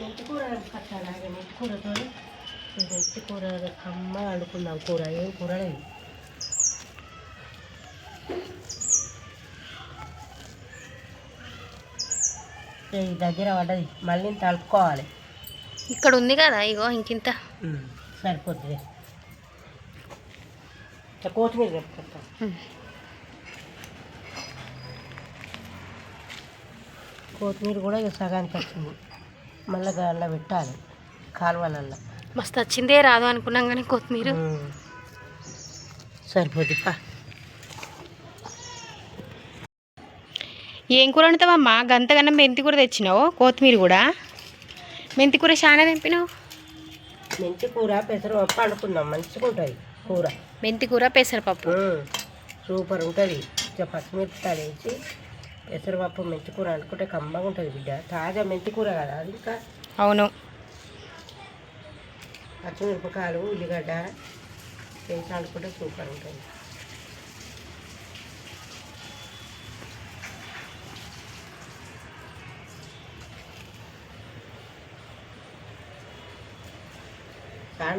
మెంతి కూర కట్టాలి కూరతో మెంతి కూర కమ్మ వండుకుందాం కూర. ఏం కూర లేదు. ఈ దగ్గర పడ్డది. మళ్ళీ తలుపుకోవాలి ఇక్కడ ఉంది కదా ఇగో ఇంకింత. సరిపోతుంది కొత్తిమీర చెప్పుకుంటాం కొత్తిమీర కూడా ఇక సగానికి వచ్చింది. మళ్ళీ దానిలో పెట్టాలి కాలువలల్లో. మస్తు వచ్చిందే రాదు అనుకున్నాం కానీ కొత్తిమీర. ఉమ్. సరిపోద్ది పా. ఏం కూర వండుతావమ్మా? గంతగన్నం మెంతి కూర తెచ్చినావు కొత్తిమీర కూడా. మెంతి కూర చాలా తెంపినావు? మెంతి కూర పెసరపప్పు వండుకుందాం మంచిగా ఉంటుంది కూర. మెంతి కూర పెసరపప్పు. సూపర్ ఉంటుంది. పచ్చిమిరపకాయలు వేసి పెసరపప్పు మెంతి కూర వండుకుంటే కమ్మగా ఉంటుంది బిడ్డ. తాజా మెంతి కూర కదా అది ఇంకా? అవును. పచ్చిమిరపకాయలు ఉల్లిగడ్డ వేసి వండుకుంటే సూపర్ ఉంటుంది.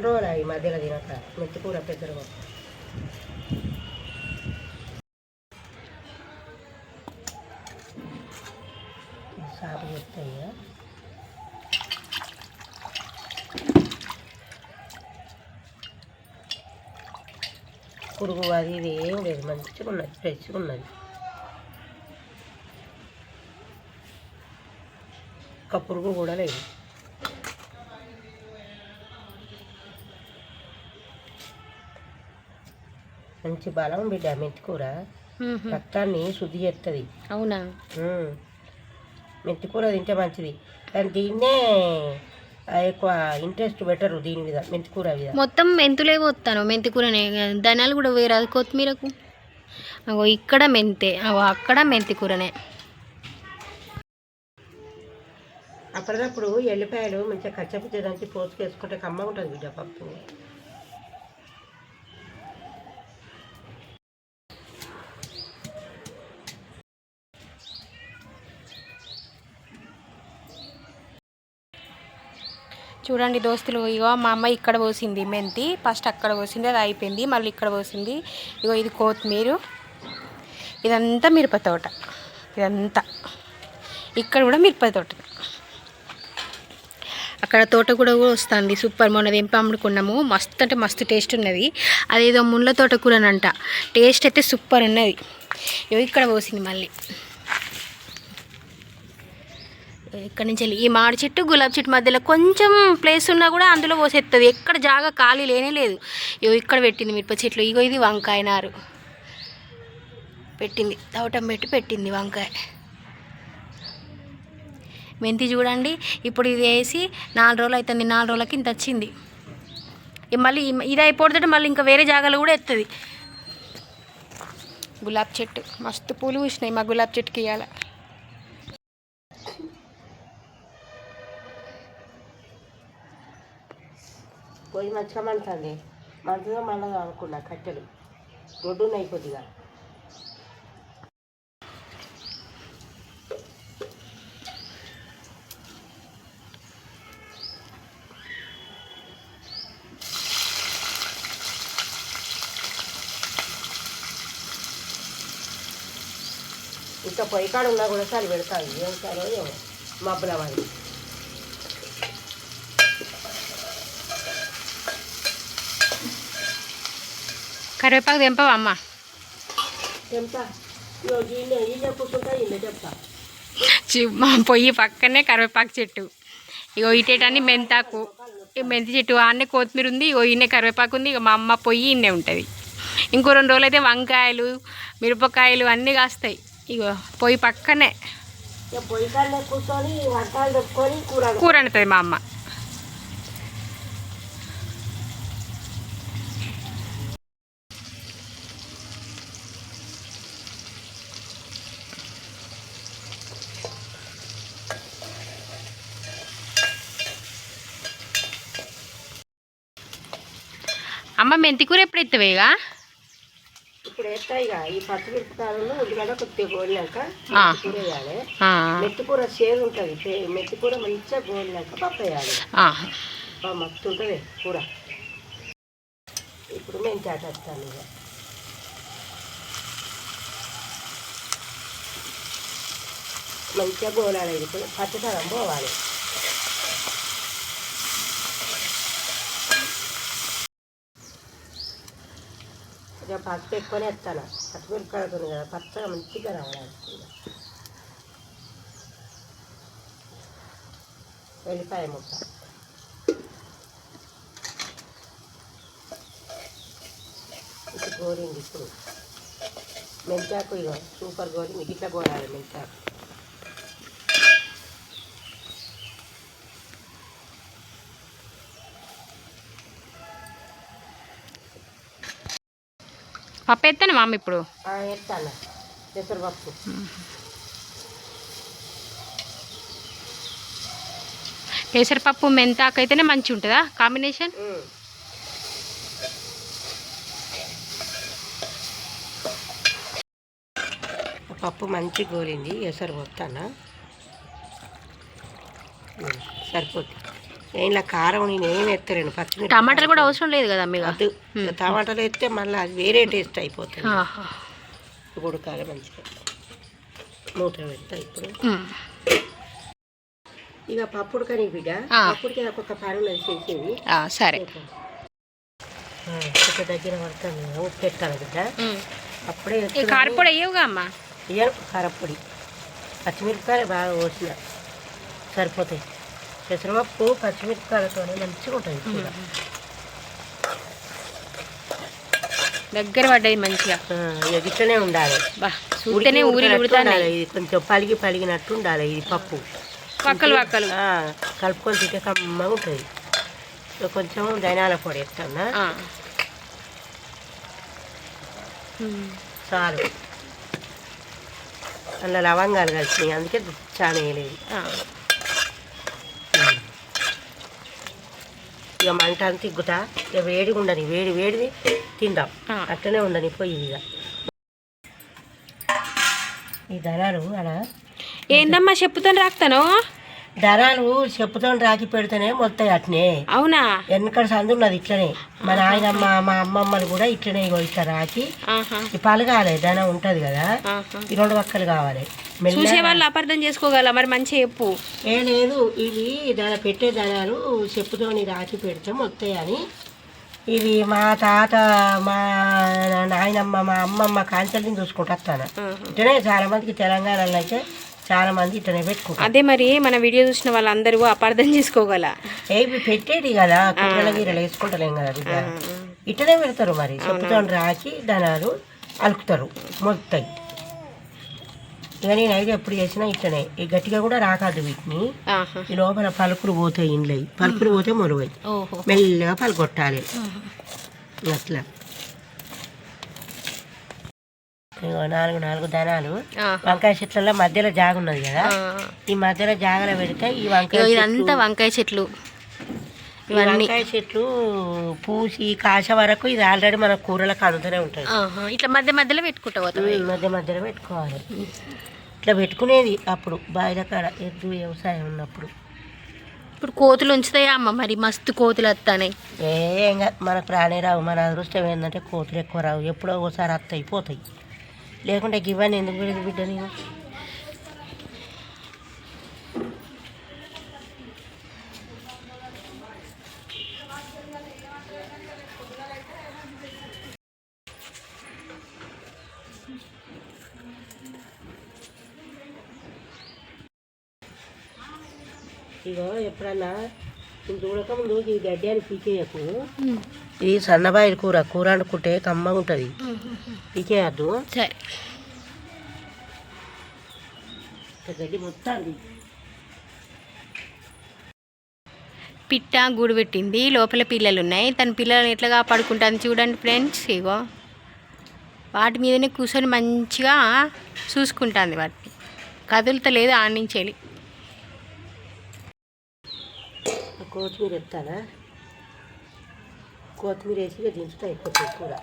రోజులు ఈ మధ్యలో తినక మెంతి కూర పెసరపప్పు. పురుగు అది ఇది ఏం లేదు. మంచిగా ఉన్నది ఫ్రెష్గా ఉన్నది. ఒక్క పురుగు కూడా లేదు. మంచి బలం బిడ్డ మెంతి కూర. రక్తాన్ని శుద్ధి చేస్తుంది అవునా? మెంతి కూర తింటే మంచిది. కానీ దీన్నే ఆ, ఎక్కువ ఇంట్రెస్ట్ పెట్టరు దీని మీద మెంతి కూర మీద. మొత్తం మెంతులే పోతాను మెంతి కూరనే ధనాలు కూడా వేరాదు కొత్తిమీరకు? అగో ఇక్కడ మెంతే. అగో అక్కడ మెంతి కూరనే అప్పటికప్పుడు ఎల్లిపాయలు మంచిగా కచ్చపిచ్చ దంచి పోసుకేసుకుంటే కమ్మ ఉంటుంది బిడ్డ పప్పు. చూడండి దోస్తులు ఇగో మా అమ్మ ఇక్కడ పోసింది మెంతి ఫస్ట్ అక్కడ పోసింది అది అయిపోయింది మళ్ళీ ఇక్కడ పోసింది. ఇగో ఇది కొత్తిమీర ఇదంతా మిరప తోట ఇదంతా. ఇక్కడ కూడా మిరప తోట. అక్కడ తోట కూడా కూడా వస్తుంది సూపర్. మొన్న తెంపి అమ్ముడుకున్నాము. మస్తు అంటే మస్తు టేస్ట్ ఉన్నది. అదేదో ముళ్ళ తోట కూరనంట. టేస్ట్ అయితే సూపర్ ఉన్నది. ఇగో ఇక్కడ పోసింది మళ్ళీ. ఇక్కడ నుంచి వెళ్ళి. ఈ మామిడి చెట్టు గులాబీ చెట్టు మధ్యలో కొంచెం ప్లేస్ ఉన్నా కూడా అందులో పోసేస్తుంది ఎక్కడ జాగా ఖాళీ లేనే లేదు. ఇగో ఇక్కడ పెట్టింది మిరప చెట్లు. ఇగో ఇది వంకాయ నారు. పెట్టింది. తవటం పెట్టి పెట్టింది వంకాయ. మెంతి చూడండి. ఇప్పుడు ఇది వేసి నాలుగు రోజులు అవుతుంది నాలుగు రోజులకి ఇంత వచ్చింది. ఇక మళ్ళీ ఇది అయిపోతుంటే మళ్ళీ ఇంకా వేరే జాగాలో కూడా ఎత్తుంది. గులాబీ చెట్టు. మస్తు పూలు పూసినాయి మా గులాబీ చెట్టుకి ఇవాళ పొయ్యి మంచిగా మండుతుంది మంచిగా మళ్ళీ అనుకున్నా కట్టెలు. దొడ్డు ఉన్నాయి కొద్దిగా. ఇంకా పొయ్యి కాడ ఉన్నా కూడా సరి పెడతాను ఏం సరే మబ్బుల వాడి కరివేపాకు తెంపవా అమ్మ మా పొయ్యి పక్కనే కరివేపాకు చెట్టు ఇగో ఇటేటన్ని మెంతాకు ఈ మెంతి చెట్టు ఆడనే కొత్తిమీర ఉంది ఇగో ఈయనే కరివేపాకు ఉంది ఇక మా అమ్మ పొయ్యి ఇన్నే ఉంటుంది ఇంకో రెండు రోజులు అయితే వంకాయలు మిరపకాయలు అన్నీ కాస్తాయి ఇగో పొయ్యి పక్కనే కూర వండుతుంది మా అమ్మ అమ్మ మెంతి కూర ఎప్పుడు ఎత్తువేగా ఇప్పుడు ఈ పచ్చిమిరపకాయలను ఉల్లిగడ్డ కొద్దిగా గోలినాక ఆ. కూర వేయాలి. ఆ, మెత్తికూర చేదు ఉంటుంది. మెత్తికూర మంచిగా గోలినాక పప్పు వేయాలి. మస్తు ఉంటుంది కూర. ఇప్పుడు మేము చాటేస్తాను ఇక. మంచిగా గోలాలి ఇది కొంచెం పచ్చదనం పోవాలి. ఇక పసుపు ఎక్కువనే వేస్తాను పచ్చిమిరపకాయలతో కదా. పచ్చగా మంచిగా రావాలి. వెళ్ళిపాయ ముక్క. ఇప్పుడు గోరింది ఇప్పుడు. మెంతాకు ఇగో సూపర్ గోరింది ఇట్లా గోరాలి మెంతాకు. పప్పు ఎత్తాను మామ ఇప్పుడు? ఎత్తాను. పెసరపప్పు పెసరపప్పు మెంతాకు అయితేనే మంచిగా ఉంటుందా కాంబినేషన్. పప్పు మంచి గోలింది. ఎసరు పోతానా? సరిపోతుంది. ఇలా కారం నేను ఏం ఎత్తలేను పచ్చిమిరపకాయ టమాటాలు కూడా అవసరం లేదు కదా మీకు వద్దు. టమాటాలు ఎత్తే మళ్ళీ అది వేరే టేస్ట్ అయిపోతుంది. ఆహా. ఉడకాలి మంచిగా మూత పెడతా ఇప్పుడు. ఇక పప్పు ఉడకని బిడ్డ. పప్పుడికి ఒక్కొక్క పని ఉన్నది చేసేది. సరే. ఒక దగ్గర పడుతుంది ఉప్పు పెట్టాలి బిడ్డ. అప్పుడే కారపొడి అయ్యవుగా అమ్మ? ఇయ్యను కారపొడి. పచ్చిమిరపకాయలు బాగా పోసిన సరిపోతాయి. పెసరపప్పు పచ్చిమిరపకాయలతో మంచిగా ఉంటుంది కూర. దగ్గర పడ్డది మంచిగా. ఇట్లనే ఉండాలి. చూస్తేనే ఊరి ఉండాలి. ఇది కొంచెం పలిగి పలిగినట్టు ఉండాలి ఇది పప్పు. పక్కలు పక్కలు. కలుపుకొని తింటే కమ్మగా ఉంటుంది. కొంచెం ధనియాల పొడి వేస్తాను. ఉమ్. చాలు. అందులో లవంగాలు కలిసినాయి. అందుకే చాలా వేయలేదు ఇక మంట అంత ఇగ్గుతా ఇక వేడిగా ఉండని వేడి వేడిది తిందాం. అట్లనే ఉండని పోయి ఇక. ఈ ధనాలు అలా ఏందమ్మా చెప్పుతో రాస్తాను ధనాలు చెప్పుతో రాకి పెడితేనే మొత్తాయి అట్నే. అవునా? వెనకడ సందు ఉన్నది ఇట్లనే. మా నాయనమ్మ మా అమ్మమ్మలు కూడా ఇట్లనే ఇగో ఇట్లా రాకి. ఈ పలగాలి ధనం ఉంటుంది కదా. ఈ రెండు పక్కలు కావాలి. చూసే వాళ్ళు అపార్థం చేసుకోగల మరి మంచిగా చెప్పు. ఏ లేదు ఇవి దాని పెట్టే ధనాలు చెప్పుతోని రాకి పెడితే మొత్తాయి అని. ఇది మా తాత మా నాయనమ్మ మా అమ్మమ్మ కాంచెల్ని చూసుకుంటూ చాలా మందికి తెలంగాణలో అయితే చాలా మంది ఇట్లనే పెట్టుకుంటారు. అదే మరి మన వీడియో చూసిన వాళ్ళందరూ అపార్థం చేసుకోగల. ఏ ఇవి పెట్టేది కదా కుక్కల గీరలు వేసుకుంటలేం కదా ఇట్లనే పెడతారు మరి. చెప్పుతో రాకి ధనాలు అలుకుతారు మొత్తాయి ఇక నేనైతే ఎప్పుడు చేసినా ఇట్లనే. ఈ గట్టిగా కూడా రాకాదు వీటిని. ఈ లోపల పలుకులు పోతాయి ఇండ్లు పలుకులు పోతే మొరువై మెల్లగా పలుకొట్టాలి. అట్లా ఇగో నాలుగు నాలుగు దనాలు ఆ. వంకాయ చెట్లలో మధ్యలో జాగ ఉన్నది కదా. ఈ మధ్యలో జాగలో పెడితే ఈ వంకాయ ఇదంతా వంకాయ చెట్లు. వంకాయ చెట్లు పూసి కాస వరకు ఇది ఆల్రెడీ మన కూరలకు అందుతూనే ఉంటుంది. ఇట్లా మధ్య మధ్యలో పెట్టుకుంటా పోతాం ఉమ్, మధ్య మధ్యలో పెట్టుకోవాలి. ఇట్లా పెట్టుకునేది అప్పుడు బాయిల కాడ ఎద్దు వ్యవసాయం ఉన్నప్పుడు. ఇప్పుడు కోతులు ఉంచుతాయా అమ్మ? మరి మస్తు కోతులు వస్తాయి ఏం మనకు రానే రావు మన అదృష్టం ఏంటంటే కోతులు ఎక్కువ రావు. ఎప్పుడో ఒకసారి అత్తయి పోతాయి. లేకుంటే ఇవన్నీ ఎందుకు పెడదు బిడ్డ నేను ఇగో ఎప్పుడన్నా ఇది చూడక ముందు ఈ గడ్డి అని పీకేయకు. ఇది సన్నబాయిల కూర కూర వండుకుంటే కమ్మగా ఉంటుంది. పీకేయద్దు సరే. గడ్డి మొత్తం పిట్ట గూడు పెట్టింది. లోపల పిల్లలు ఉన్నాయి తన పిల్లలు ఎట్లా కాపాడుకుంటుంది చూడండి ఫ్రెండ్స్ ఇగో. వాటి మీదనే కూర్చొని మంచిగా చూసుకుంటుంది వాటిని. కదులుతలేదు ఆడించేది కొత్తిమీర ఎత్తానా కొత్తిమీర వేసి ఇక దించుతా అయిపోతుంది కూర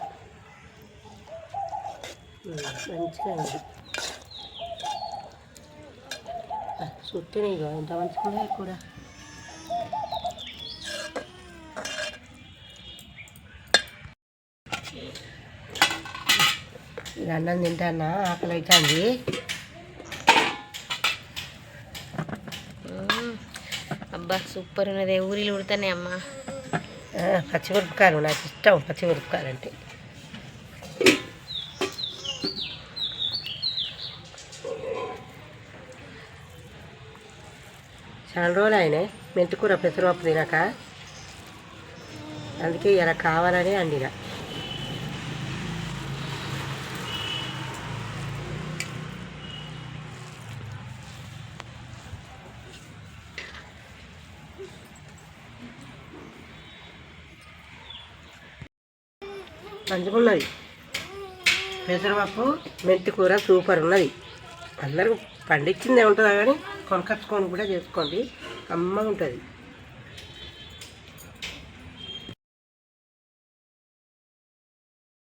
మంచిగా అండి చుట్టూనే ఇగో ఎంత మంచిగా కూర కూడా. ఇక అన్నం తింటానా? ఆకలి అవుతుంది అబ్బా సూపర్ ఉన్నది. ఊరిలో ఉడతానే అమ్మ పచ్చిమిరపకాయలు నాకు ఇష్టం పచ్చిమిరపకాయలు అంటే. చాలా రోజులు అయినాయి మెంతికూర పెసరపప్పు తినక. అందుకే ఇలా కావాలని అండినా. మంచిగున్నది పెసరపప్పు మెంతి కూర సూపర్ ఉన్నది. అందరూ పండించిందే ఉంటుందా కానీ కొనకచ్చుకొని కూడా చేసుకోండి. అమ్మ ఉంటుంది